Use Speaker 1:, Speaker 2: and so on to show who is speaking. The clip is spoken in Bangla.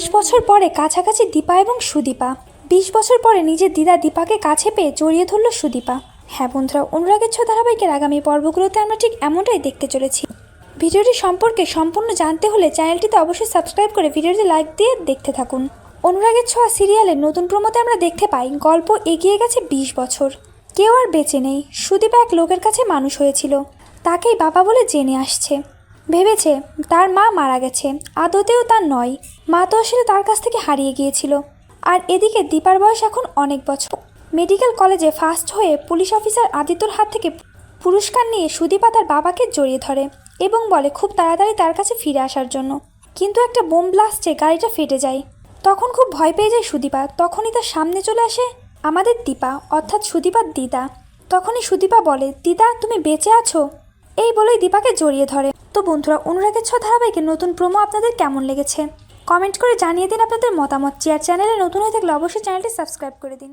Speaker 1: বিশ বছর পরে কাছাকাছি দীপা এবং সুদীপা। বিশ বছর পরে নিজের দিদা দীপাকে কাছে পেয়ে জড়িয়ে ধরল সুদীপা। হ্যাঁ বন্ধুরা, অনুরাগের ছ ধারাবাহিকের আগামী পর্বগুলোতে আমরা ঠিক এমনটাই দেখতে চলেছি। ভিডিওটি সম্পর্কে সম্পূর্ণ জানতে হলে চ্যানেলটিতে অবশ্যই সাবস্ক্রাইব করে ভিডিওটি লাইক দিয়ে দেখতে থাকুন। অনুরাগের ছোঁয়া সিরিয়ালের নতুন প্রমোতে আমরা দেখতে পাই গল্প এগিয়ে গেছে বিশ বছর। কেউ আর বেঁচে নেই। সুদীপা এক লোকের কাছে মানুষ হয়েছিল। তাকেই বাবা বলে জেনে আসছে। ভেবেছে তার মা মারা গেছে, আদতেও তার নয়। মা তো আসলে তার কাছ থেকে হারিয়ে গিয়েছিল। আর এদিকে দীপার বয়স এখন অনেক বছর। মেডিকেল কলেজে ফার্স্ট হয়ে পুলিশ অফিসার আদিত্যর হাত থেকে পুরস্কার নিয়ে সুদীপা তার বাবাকে জড়িয়ে ধরে এবং বলে খুব তাড়াতাড়ি তার কাছে ফিরে আসার জন্য। কিন্তু একটা বোম ব্লাস্টে গাড়িটা ফেটে যায়। তখন খুব ভয় পেয়ে যায় সুদীপা। তখনই তার সামনে চলে আসে আমাদের দীপা, অর্থাৎ সুদীপার দিদা। তখনই সুদীপা বলে, দিদা, তুমি বেঁচে আছো? এই বলেই দীপাকে জড়িয়ে ধরে। তো বন্ধুরা, অনুরাগের ছ ধারাবাহিকের নতুন প্রোমো আপনাদের কেমন লেগেছে? কমেন্ট করে জানিয়ে দিন আপনাদের মতামত। চেয়ার চ্যানেলে নতুন হয়ে থাকলে অবশ্যই চ্যানেলটি সাবস্ক্রাইব করে দিন।